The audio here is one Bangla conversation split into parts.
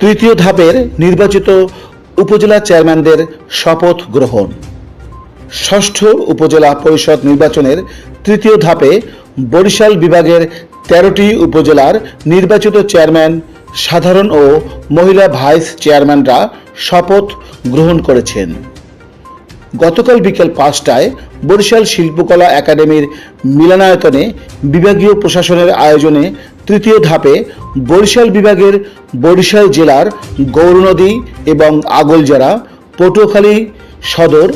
তৃতীয় ধাপের নির্বাচিত উপজেলা চেয়ারম্যানদের শপথ গ্রহণ। ষষ্ঠ উপজেলা পরিষদ নির্বাচনের তৃতীয় ধাপে বরিশাল বিভাগের তেরোটি উপজেলার নির্বাচিত চেয়ারম্যান, সাধারণ ও মহিলা ভাইস চেয়ারম্যানরা শপথ গ্রহণ করেছেন। গতকাল বিকেল পাঁচটায় বরিশাল শিল্পকলা একাডেমির মিলনায়তনে বিভাগীয় প্রশাসনের আয়োজনে তৃতীয় ধাপে বরিশাল বিভাগের বরিশাল জেলার গৌরনদী এবং আগলজারা, পটুয়াখালী সদর,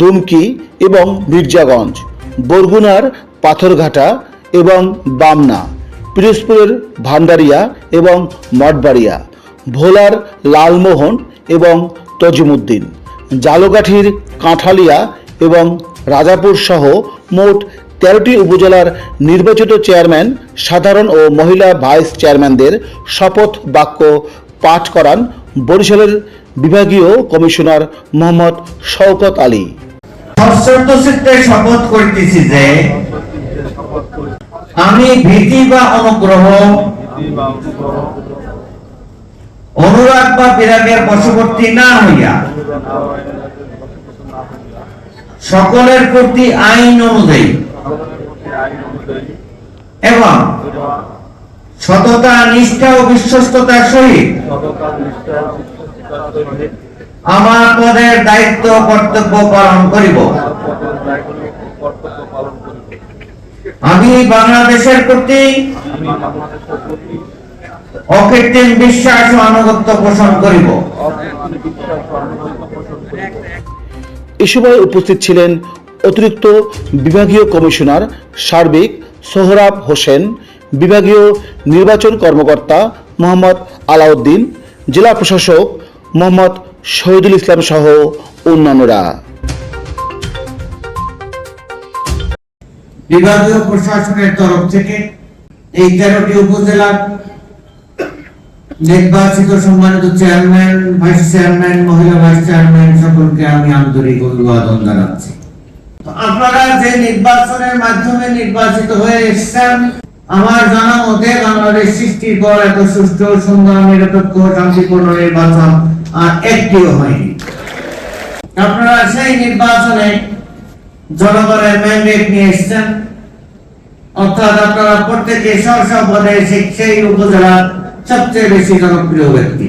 দুমকি এবং মির্জাগঞ্জ, বরগুনার পাথরঘাটা এবং বামনা, পিরোজপুরের ভান্ডারিয়া এবং মঠবাড়িয়া, ভোলার লালমোহন এবং তজিমুদ্দিন, জালকাঠির কাঁঠালিয়া এবং রাজাপুর সহ মোট তেরোটি উপজেলার নির্বাচিত চেয়ারম্যান, সাধারণ ও মহিলা ভাইস চেয়ারম্যানদের শপথ বাক্য পাঠ করান বরিশালের বিভাগীয় কমিশনার মোহাম্মদ শওকত আলী। শপথ করিতেছি যে, আমি ভীতি বা অনুগ্রহ, অনুরাগ বা বিরাগের বশবর্তী না হইয়া, সকলের প্রতি আইন অনুযায়ী এবং সততা, নিষ্ঠা ও বিশ্বস্ততার সহিত আমার পদের দায়িত্ব কর্তব্য পালন করিব। আমি বাংলাদেশের প্রতি অকৃত্রিম বিশ্বাস ও আনুগত্য পোষণ করিব। এ সময় উপস্থিত ছিলেন অতিরিক্ত বিভাগীয় কমিশনার সার্বিক সোহরাব হোসেন, বিভাগীয় নির্বাচন কর্মকর্তা মোহাম্মদ আলাউদ্দিন, জেলা প্রশাসক মোহাম্মদ শহীদুল ইসলাম সহ অন্যান্যরা। বিভাগীয় প্রশাসনের তরফ থেকে এই তেরোটি উপজেলার নির্বাচিত সম্মানিত চেয়ারম্যান, ভাইস চেয়ারম্যান, মহিলা ভাইস চেয়ারম্যান সকলকে আমি আন্তরিক অভিবাদন জানাচ্ছি। আপনারা যে নির্বাচনের মাধ্যমে নির্বাচিত হয়ে এসেছেন, আমার জানা মতে বাংলাদেশ সৃষ্টির পর এত সুষ্ঠু, সুন্দর, নিরপেক্ষ, শান্তিপূর্ণ নির্বাচন আর একটিও হয়নি। আপনারা সেই নির্বাচনে জনগণের ম্যান্ডেট নিয়ে এসেছেন। অর্থাৎ আপনারা প্রত্যেকে স্ব স্ব পদে সেই উপজেলার সবচেয়ে বেশি জনপ্রিয় ব্যক্তি।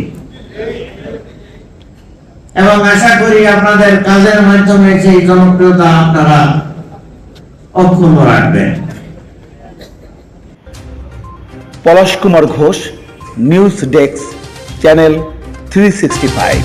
এবং আশা করি আপনাদের কাজের মাধ্যমে সেই জনপ্রিয়তা আপনারা অক্ষুণ্ণ রাখবেন। Palash Kumar Ghosh, news desk, channel three sixty five